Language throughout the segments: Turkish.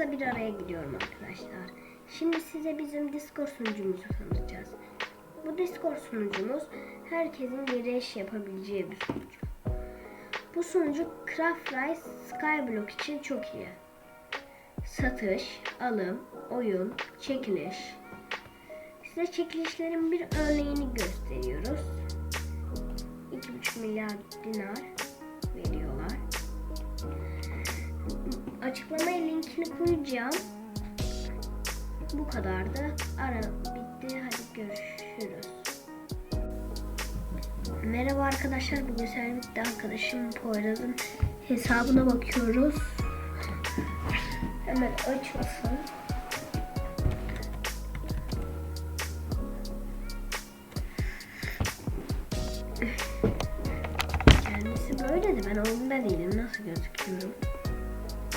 kısa bir araya gidiyorum arkadaşlar. Şimdi size bizim Discord sunucumuzu tanıtacağız. Bu Discord sunucumuz herkesin giriş yapabileceği bir sunucu. Bu sunucu Craft Rise Skyblock için çok iyi. Satış, alım, oyun, çekiliş. Size çekilişlerin bir örneğini gösteriyoruz. 2,5 milyar dinar koyacağım. Bu kadardı. Ara bitti. Hadi görüşürüz. Merhaba arkadaşlar. Bugün Servet'te arkadaşım Poyraz'ın hesabına bakıyoruz. Hemen açmasın. Kendisi böyledi. Ben oyunda değilim. Nasıl gözüküyorum?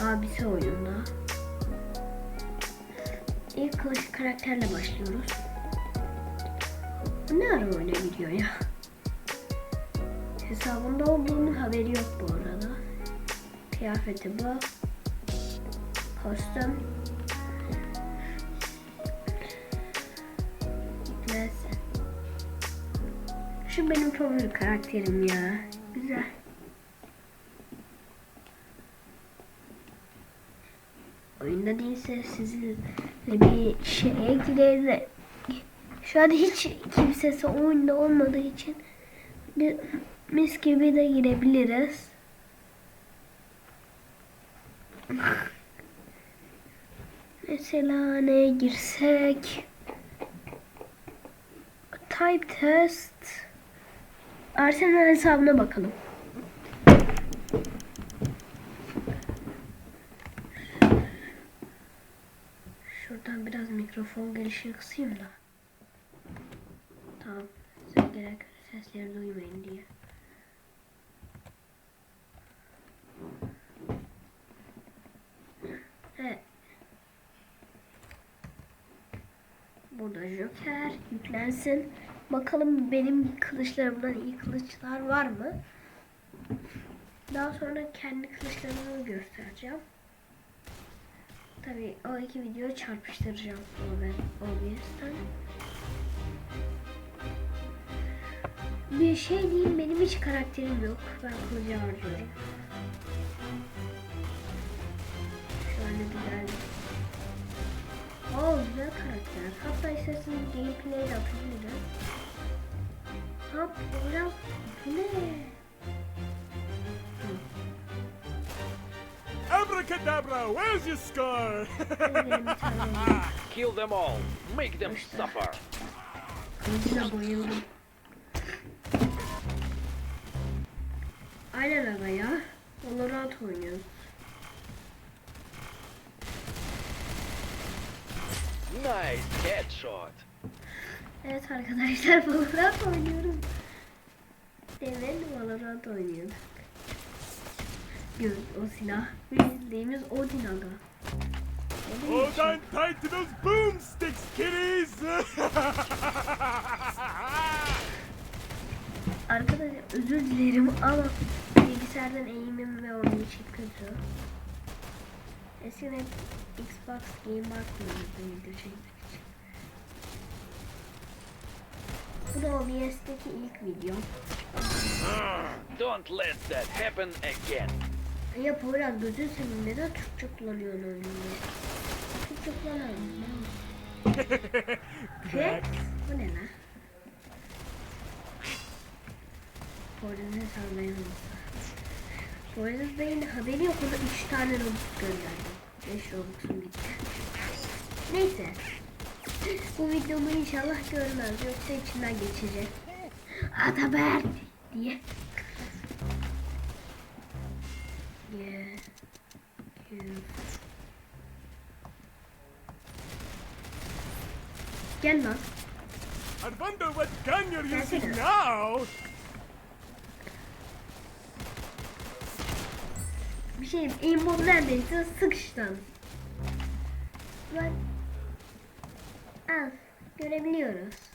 Abisi oyunda. İlk karakterle başlıyoruz. Ne ara oyuna giriyor ya? Hesabında olduğunun haberi yok bu arada. Kıyafeti bu. Kostüm. Yüklensin. Şu benim favori karakterim ya. Güzel. Oyunda değilse sizinle bir şeye girelim. Şu anda hiç kimsesi oyunda olmadığı için bir mis gibi de girebiliriz. Mesela neye girsek? Type test. Arsenal hesabına bakalım. Şuradan biraz mikrofon gelişini kısayım da. Tamam. Size gerek sesleri duymayın diye. Burada Joker yüklensin. Bakalım benim kılıçlarımdan iyi kılıçlar var mı? Daha sonra kendi kılıçlarımı göstereceğim. Tabii o iki videoyu çarpıştıracağım OBS'ten. Bir şey diyeyim benim hiç karakterim yok. Ben kılıcı harcıyorum. Şöyle güzel. Oo güzel karakter. Hatta isterseniz gameplay de atabiliriz. Ha program bu ne? Abracadabra, where's your scar? Kill them all. Make them suffer. bayıldım. Aynen aga ya. Valorant oynuyoruz. Nice headshot. Evet arkadaşlar Valorant oynuyoruz. Demin Valorant oynuyorduk. Göz o silah. Bildiğimiz Odin aga. Odin those boomsticks, kiddies! Arkadaşlar özür dilerim ama bilgisayardan eğimim ve onun için kötü. Eskiden hep Xbox Game Bar kullanıyordum video çekmek için. Bu da OBS'teki ilk video. Don't let that happen again. Ya Poyraz gözün senin neden Türkçe kullanıyorsun oyunu? Türkçe kullanamıyorum. Ne? Bu ne lan? Poyraz'ın hesabına Poyraz Bey'in haberi yok ona 3 tane Robux gönderdim. 5 Robux'um gitti. Neyse. Bu videomu inşallah görmez yoksa içinden geçecek. Adabert diye. Yeah. Gel lan. I wonder what gun you're using now! Bir şey aimbot neredeyse sıkıştın. Bak. Al. Görebiliyoruz.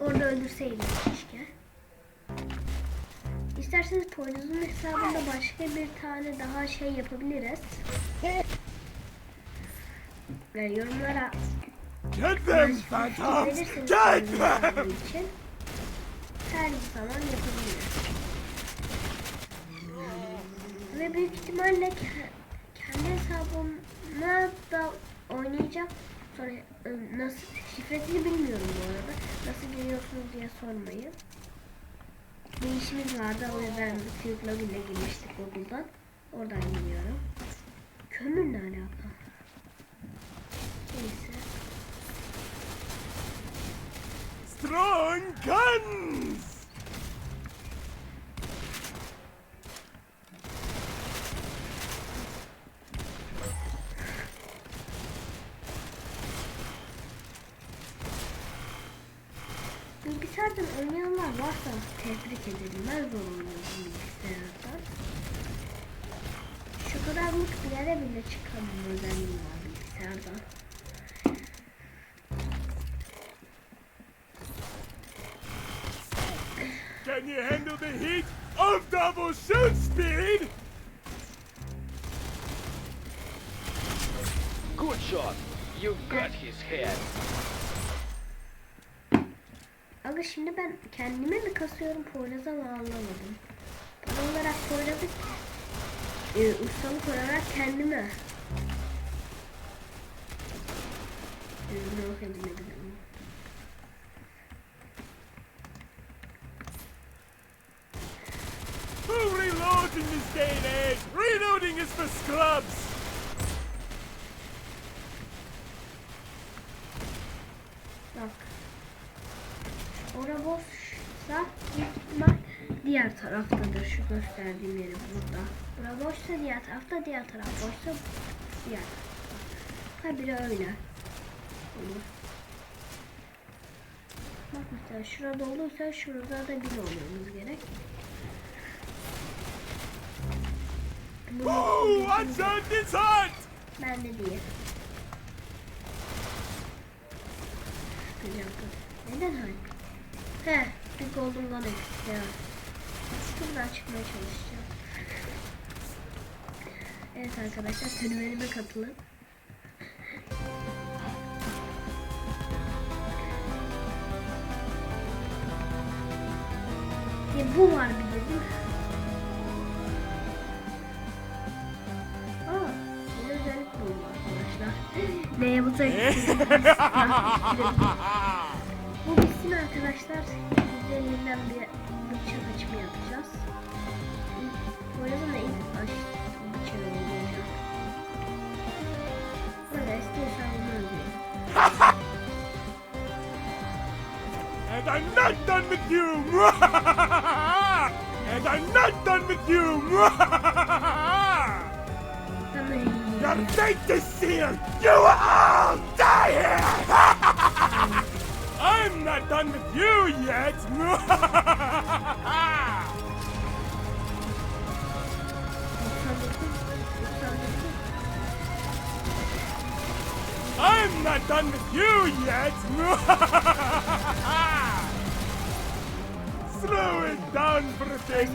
Orada öldürseydim keşke. İsterseniz Poyraz'ın hesabında başka bir tane daha şey yapabiliriz. Yani yorumlara Get them, verirseniz Get them! için her zaman yapabiliriz. Ve büyük ihtimalle ke- kendi hesabıma da oynayacağım. Sonra e, nasıl şifresini bilmiyorum bu arada. Nasıl giriyorsunuz diye sormayın. Bir işimiz vardı o yüzden Silk Login'e girmiştik Google'dan. Oradan giriyorum. Kömür ne alaka? Neyse. Strong guns! Bilgisayardan oynayanlar varsa tebrik ederim. Ben zor oynuyorum bilgisayardan. Şu kadarlık bir yere bile çıkamam özelliğim var bilgisayardan. Can you handle the heat of double shoot speed? Good shot. You got his head. Ama şimdi ben kendime mi kasıyorum Poyraz'a mı anlamadım. Bana olarak Poyraz'ı e, ustalık olarak kendime. E, Yok edilebilir. Who reloads in this day and age? Reloading is for scrubs! Bak. Ora boşsa büyük ihtimal diğer taraftadır şu gösterdiğim yeri burada. Bura boşsa diğer tarafta, diğer taraf boşsa diğer tarafta. Ha biri öyle. Olur. Bak mesela şurada olursa şurada da bir olmamız gerek. Ooh, watch out, it's hot! ben de değil. Sıkacağım. Neden hayır? He, bir golden gun eksik ya. Şuradan çıkmaya çalışacağım. Evet arkadaşlar serüvenime katılın. Ya bu var bir de değil mi? Aa, yeni özellik buldum arkadaşlar. Neye bu Bu bitsin arkadaşlar. Üzerinden bir bıçak açımı yapacağız. Bu arada da ilk baş bıçağı olacak. Böyle istiyorsan bunu öldüreyim. And I'm not done with you! and I'm not done with you! Tamam. Your fate is sealed! You all die here! I'm not done with you yet! Not done with you yet! Slow it down, British!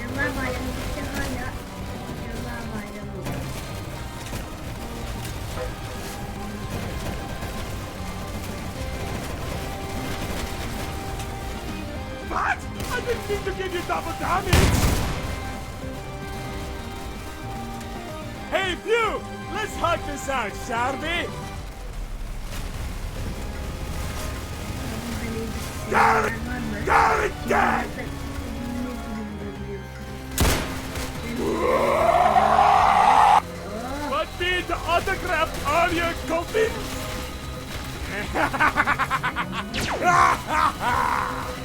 Yıllar bayramı bitti hala. Yıllar bayramı. What? I didn't mean to give you double damage! Hey, Pew! Let's hug this out, shall we? Gel! Gel! Gel! What be the autograph on your coffins?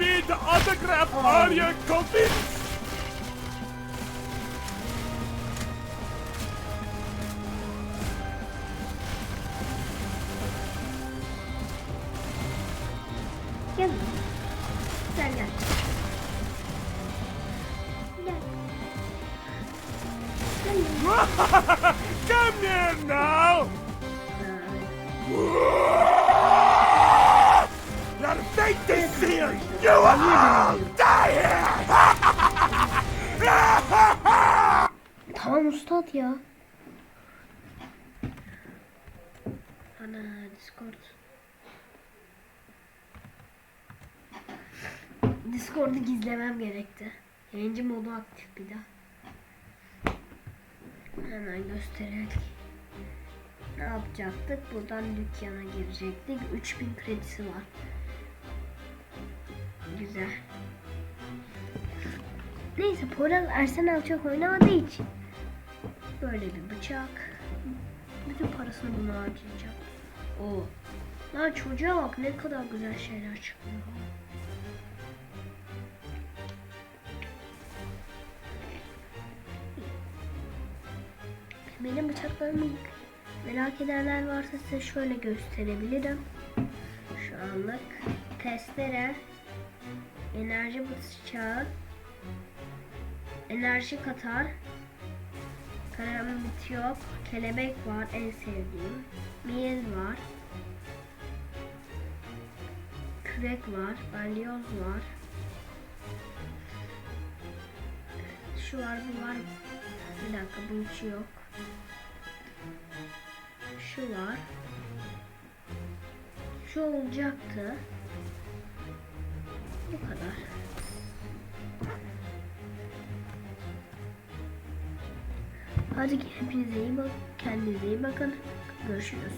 What be the autograph on your coffins? Gel. Sen gel. Gel. Gel. Come here now! Fake this here! You will die here! Tamam ustad ya. Ana Discord. Discord'u gizlemem gerekti. Yayıncı modu aktif bir daha. Hemen gösterelim. Ne yapacaktık? Buradan dükkana girecektik. 3000 kredisi var. Güzel. Neyse Poyraz Arsenal çok oynamadığı için böyle bir bıçak. Bütün parasını buna harcayacak. O. Lan çocuğa bak ne kadar güzel şeyler çıkıyor. Benim bıçaklarımı merak edenler varsa size şöyle gösterebilirim. Şu anlık testere, enerji bıçağı, enerji katar, Karamit yok. Kelebek var en sevdiğim. Miel var. Kürek var. Balyoz var. Şu var bu var. Bir dakika bu hiç yok. Şu var. Şu olacaktı. Bu kadar. Hadi hepinize iyi bakın. Kendinize iyi bakın. Görüşürüz.